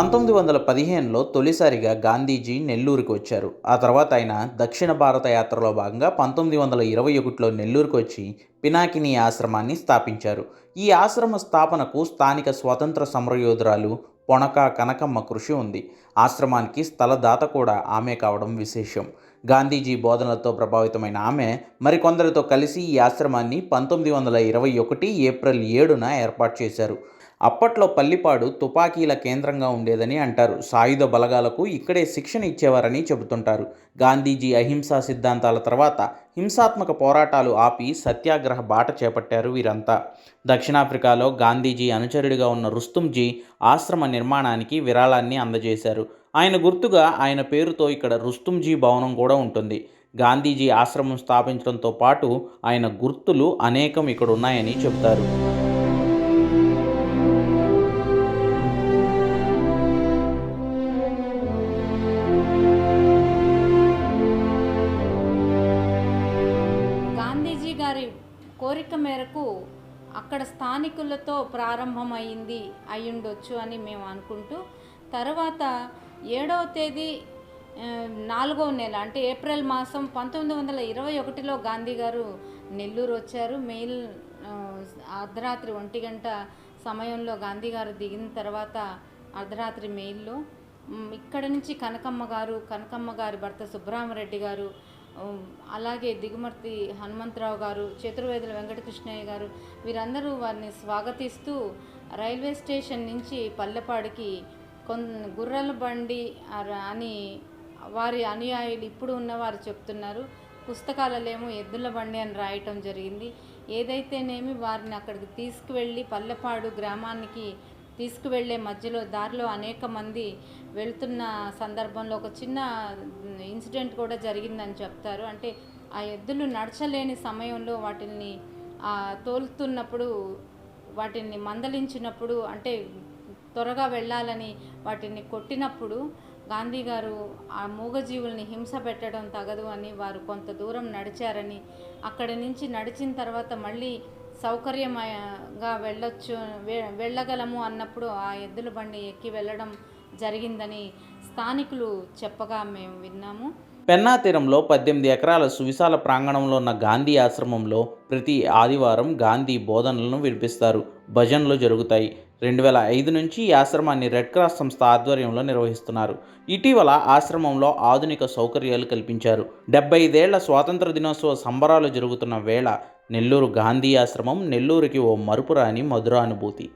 పంతొమ్మిది వందల పదిహేనులో తొలిసారిగా గాంధీజీ నెల్లూరుకు వచ్చారు. ఆ తర్వాత ఆయన దక్షిణ భారత యాత్రలో భాగంగా పంతొమ్మిది వందల ఇరవై ఒకటిలో నెల్లూరుకు వచ్చి పినాకిని ఆశ్రమాన్ని స్థాపించారు. ఈ ఆశ్రమ స్థాపనకు స్థానిక స్వతంత్ర సమరయోధురాలు పొనక కనకమ్మ కృషి ఉంది. ఆశ్రమానికి స్థలదాత కూడా ఆమె కావడం విశేషం. గాంధీజీ బోధనలతో ప్రభావితమైన ఆమె మరికొందరితో కలిసి ఈ ఆశ్రమాన్ని పంతొమ్మిది వందల ఇరవై ఒకటి ఏప్రిల్ ఏడున ఏర్పాటు చేశారు. అప్పట్లో పల్లిపాడు తుపాకీల కేంద్రంగా ఉండేదని అంటారు. సాయుధ బలగాలకు ఇక్కడే శిక్షణ ఇచ్చేవారని చెబుతుంటారు. గాంధీజీ అహింసా సిద్ధాంతాల తర్వాత హింసాత్మక పోరాటాలు ఆపి సత్యాగ్రహ బాట చేపట్టారు వీరంతా. దక్షిణాఫ్రికాలో గాంధీజీ అనుచరుడిగా ఉన్న రుస్తుంజీ ఆశ్రమ నిర్మాణానికి విరాళాన్ని అందజేశారు. ఆయన గుర్తుగా ఆయన పేరుతో ఇక్కడ రుస్తుంజీ భవనం కూడా ఉంటుంది. గాంధీజీ ఆశ్రమం స్థాపించడంతో పాటు ఆయన గుర్తులు అనేకం ఇక్కడ ఉన్నాయని చెబుతారు. గారి కోరిక మేరకు అక్కడ స్థానికులతో ప్రారంభమైంది అయ్యుండొచ్చు అని మేము అనుకుంటూ తర్వాత ఏడవ తేదీ నాలుగవ నెల అంటే ఏప్రిల్ మాసం పంతొమ్మిది వందల ఇరవై ఒకటిలో గాంధీ గారు నెల్లూరు వచ్చారు మెయిల్ అర్ధరాత్రి ఒంటి గంట సమయంలో గాంధీ గారు దిగిన తర్వాత అర్ధరాత్రి మెయిల్లో. ఇక్కడ నుంచి కనకమ్మ గారు కనకమ్మ గారి భర్త సుబ్బరామరెడ్డి గారు అలాగే దిగుమర్తి హనుమంతరావు గారు చతుర్వేదుల వెంకటకృష్ణయ్య గారు వీరందరూ వారిని స్వాగతిస్తూ రైల్వే స్టేషన్ నుంచి పల్లెపాడికి కొన్ గుర్రాల బండి అని వారి అనుయాయులు ఇప్పుడు ఉన్నవారు చెప్తున్నారు. పుస్తకాలలేమో ఎద్దుల బండి అని రాయటం జరిగింది. ఏదైతేనేమి వారిని అక్కడికి తీసుకువెళ్ళి పల్లెపాడు గ్రామానికి తీసుకువెళ్ళే మధ్యలో దారిలో అనేక మంది వెళ్తున్న సందర్భంలో ఒక చిన్న ఇన్సిడెంట్ కూడా జరిగిందని చెప్తారు. అంటే ఆ ఎద్దులు నడచలేని సమయంలో వాటిని తోలుతున్నప్పుడు వాటిని మందలించినప్పుడు అంటే త్వరగా వెళ్ళాలని వాటిని కొట్టినప్పుడు గాంధీ గారు ఆ మూగజీవుల్ని హింస పెట్టడం తగదు అని వారు కొంత దూరం నడిచారని అక్కడి నుంచి నడిచిన తర్వాత మళ్ళీ సౌకర్యంగా వెళ్ళొచ్చు వెళ్ళగలము అన్నప్పుడు ఆ ఎద్దుల బండి ఎక్కి వెళ్ళడం జరిగిందని స్థానికులు చెప్పగా మేము విన్నాము. పెన్నా తీరంలో పద్దెనిమిది ఎకరాల సువిశాల ప్రాంగణంలో ఉన్న గాంధీ ఆశ్రమంలో ప్రతి ఆదివారం గాంధీ బోధనలను వినిపిస్తారు భజనలు జరుగుతాయి. రెండు వేల ఐదు నుంచి ఈ ఆశ్రమాన్ని రెడ్ క్రాస్ సంస్థ ఆధ్వర్యంలో నిర్వహిస్తున్నారు. ఇటీవల ఆశ్రమంలో ఆధునిక సౌకర్యాలు కల్పించారు. డెబ్బై ఐదేళ్ళ స్వాతంత్ర దినోత్సవ సంబరాలు జరుగుతున్న వేళ నెల్లూరు గాంధీ ఆశ్రమం నెల్లూరుకి ఓ మరుపురాని మధురానుభూతి